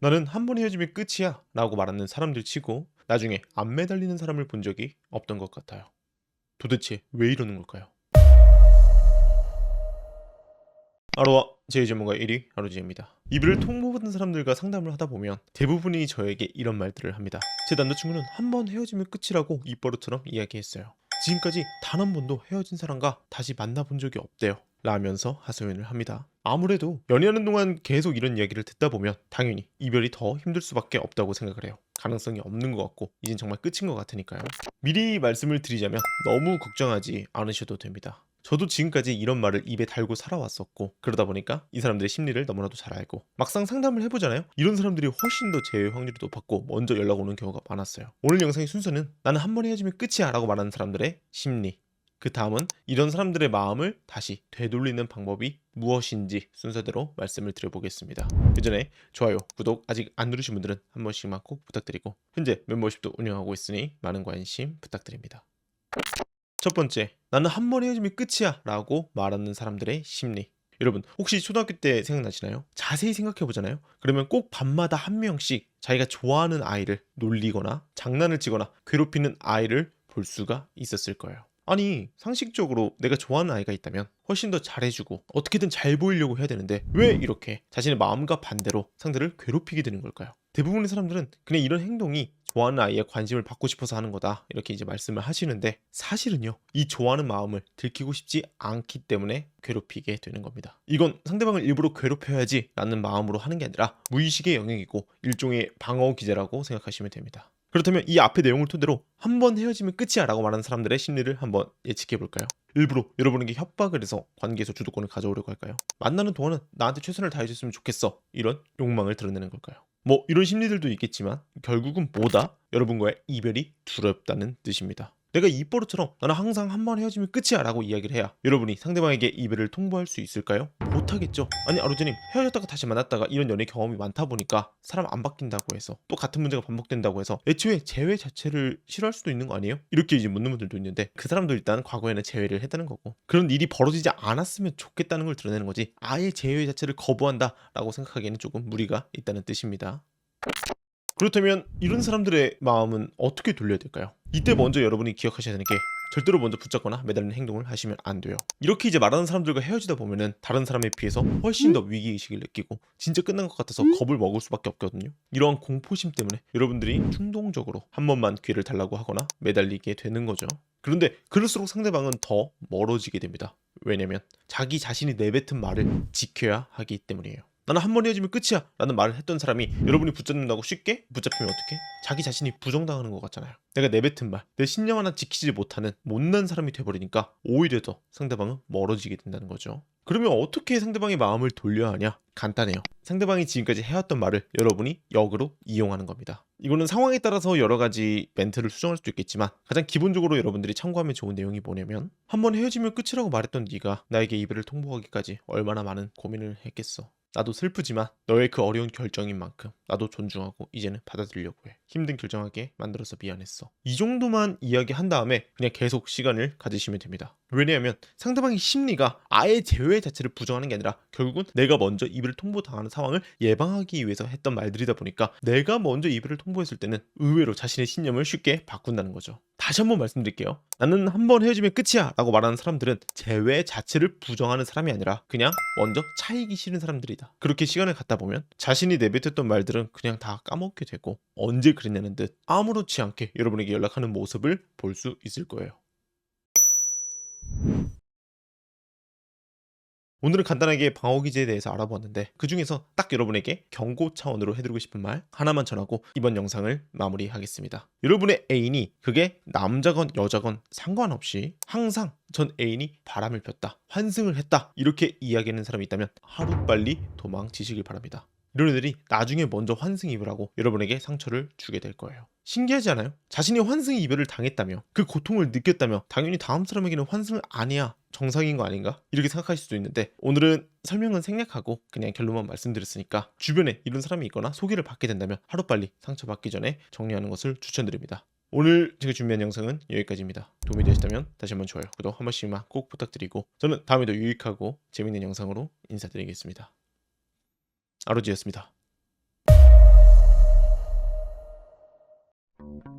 나는 한 번 헤어지면 끝이야 라고 말하는 사람들 치고 나중에 안 매달리는 사람을 본 적이 없던 것 같아요. 도대체 왜 이러는 걸까요? 아로와 제 전문가 1위 아로지입니다. 이별을 통보받은 사람들과 상담을 하다 보면 대부분이 저에게 이런 말들을 합니다. 제 남자친구는 한 번 헤어지면 끝이라고 입버릇처럼 이야기했어요. 지금까지 단 한 번도 헤어진 사람과 다시 만나본 적이 없대요. 라면서 하소연을 합니다. 아무래도 연애하는 동안 계속 이런 이야기를 듣다 보면 당연히 이별이 더 힘들 수밖에 없다고 생각을 해요. 가능성이 없는 것 같고 이젠 정말 끝인 것 같으니까요. 미리 말씀을 드리자면 너무 걱정하지 않으셔도 됩니다. 저도 지금까지 이런 말을 입에 달고 살아왔었고 그러다 보니까 이 사람들의 심리를 너무나도 잘 알고 막상 상담을 해보잖아요 이런 사람들이 훨씬 더 제외 확률이 높았고 먼저 연락 오는 경우가 많았어요 오늘 영상의 순서는 나는 한 번 헤어지면 끝이야 라고 말하는 사람들의 심리 그 다음은 이런 사람들의 마음을 다시 되돌리는 방법이 무엇인지 순서대로 말씀을 드려보겠습니다. 그 전에 좋아요, 구독 아직 안 누르신 분들은 한 번씩만 꼭 부탁드리고 현재 멤버십도 운영하고 있으니 많은 관심 부탁드립니다. 첫 번째, 나는 한번 헤어지면 끝이야 라고 말하는 사람들의 심리. 여러분, 혹시 초등학교 때 생각나시나요? 자세히 생각해 보잖아요. 그러면 꼭 밤마다 한 명씩 자기가 좋아하는 아이를 놀리거나 장난을 치거나 괴롭히는 아이를 볼 수가 있었을 거예요. 아니, 상식적으로 내가 좋아하는 아이가 있다면 훨씬 더 잘해주고 어떻게든 잘 보이려고 해야 되는데 왜 이렇게 자신의 마음과 반대로 상대를 괴롭히게 되는 걸까요? 대부분의 사람들은 그냥 이런 행동이 좋아하는 아이의 관심을 받고 싶어서 하는 거다 이렇게 이제 말씀을 하시는데 사실은요 이 좋아하는 마음을 들키고 싶지 않기 때문에 괴롭히게 되는 겁니다. 이건 상대방을 일부러 괴롭혀야지 라는 마음으로 하는 게 아니라 무의식의 영역이고 일종의 방어 기제라고 생각하시면 됩니다 그렇다면 이 앞의 내용을 토대로 한 번 헤어지면 끝이야 라고 말하는 사람들의 심리를 한번 예측해 볼까요? 일부러 여러분에게 협박을 해서 관계에서 주도권을 가져오려고 할까요? 만나는 동안은 나한테 최선을 다해줬으면 좋겠어 이런 욕망을 드러내는 걸까요? 뭐 이런 심리들도 있겠지만 결국은 뭐다? 여러분과의 이별이 두렵다는 뜻입니다. 내가 입버릇처럼 나는 항상 한 번 헤어지면 끝이야 라고 이야기를 해야 여러분이 상대방에게 이별을 통보할 수 있을까요? 못하겠죠. 아니 아로제님 헤어졌다가 다시 만났다가 이런 연애 경험이 많다 보니까 사람 안 바뀐다고 해서 또 같은 문제가 반복된다고 해서 애초에 재회 자체를 싫어할 수도 있는 거 아니에요? 이렇게 이제 묻는 분들도 있는데 그 사람도 일단 과거에는 재회를 했다는 거고 그런 일이 벌어지지 않았으면 좋겠다는 걸 드러내는 거지 아예 재회 자체를 거부한다 라고 생각하기에는 조금 무리가 있다는 뜻입니다. 그렇다면 이런 사람들의 마음은 어떻게 돌려야 될까요? 이때 먼저 여러분이 기억하셔야 되는 게 절대로 먼저 붙잡거나 매달리는 행동을 하시면 안 돼요. 이렇게 이제 말하는 사람들과 헤어지다 보면은 다른 사람에 비해서 훨씬 더 위기 의식을 느끼고 진짜 끝난 것 같아서 겁을 먹을 수밖에 없거든요. 이러한 공포심 때문에 여러분들이 충동적으로 한 번만 기회를 달라고 하거나 매달리게 되는 거죠. 그런데 그럴수록 상대방은 더 멀어지게 됩니다. 왜냐면 자기 자신이 내뱉은 말을 지켜야 하기 때문이에요. 나는 한 번 헤어지면 끝이야 라는 말을 했던 사람이 여러분이 붙잡는다고 쉽게? 붙잡히면 어떡해? 자기 자신이 부정당하는 것 같잖아요. 내가 내뱉은 말, 내 신념 하나 지키지 못하는 못난 사람이 돼버리니까 오히려 더 상대방은 멀어지게 된다는 거죠. 그러면 어떻게 상대방의 마음을 돌려야 하냐? 간단해요. 상대방이 지금까지 해왔던 말을 여러분이 역으로 이용하는 겁니다. 이거는 상황에 따라서 여러 가지 멘트를 수정할 수도 있겠지만 가장 기본적으로 여러분들이 참고하면 좋은 내용이 뭐냐면 한 번 헤어지면 끝이라고 말했던 네가 나에게 이별을 통보하기까지 얼마나 많은 고민을 했겠어 나도 슬프지만 너의 그 어려운 결정인 만큼 나도 존중하고 이제는 받아들이려고 해. 힘든 결정하게 만들어서 미안했어. 이 정도만 이야기한 다음에 그냥 계속 시간을 가지시면 됩니다. 왜냐하면 상대방의 심리가 아예 제외 자체를 부정하는 게 아니라 결국은 내가 먼저 이별을 통보당하는 상황을 예방하기 위해서 했던 말들이다 보니까 내가 먼저 이별을 통보했을 때는 의외로 자신의 신념을 쉽게 바꾼다는 거죠. 다시 한번 말씀드릴게요. 나는 한 번 헤어지면 끝이야 라고 말하는 사람들은 재회 자체를 부정하는 사람이 아니라 그냥 먼저 차이기 싫은 사람들이다. 그렇게 시간을 갖다 보면 자신이 내뱉었던 말들은 그냥 다 까먹게 되고 언제 그랬냐는 듯 아무렇지 않게 여러분에게 연락하는 모습을 볼 수 있을 거예요. 오늘은 간단하게 방어 기제에 대해서 알아보았는데 그 중에서 딱 여러분에게 경고 차원으로 해드리고 싶은 말 하나만 전하고 이번 영상을 마무리하겠습니다. 여러분의 애인이 그게 남자건 여자건 상관없이 항상 전 애인이 바람을 폈다, 환승을 했다 이렇게 이야기하는 사람이 있다면 하루빨리 도망치시길 바랍니다. 이런 애들이 나중에 먼저 환승 이별하고 여러분에게 상처를 주게 될 거예요. 신기하지 않아요? 자신이 환승 이별을 당했다며 그 고통을 느꼈다며 당연히 다음 사람에게는 환승을 안 해야 정상인 거 아닌가? 이렇게 생각하실 수도 있는데 오늘은 설명은 생략하고 그냥 결론만 말씀드렸으니까 주변에 이런 사람이 있거나 소개를 받게 된다면 하루빨리 상처받기 전에 정리하는 것을 추천드립니다. 오늘 제가 준비한 영상은 여기까지입니다. 도움이 되셨다면 다시 한번 좋아요, 구독 한 번씩만 꼭 부탁드리고 저는 다음에도 유익하고 재밌는 영상으로 인사드리겠습니다. 아로지였습니다. Thank you.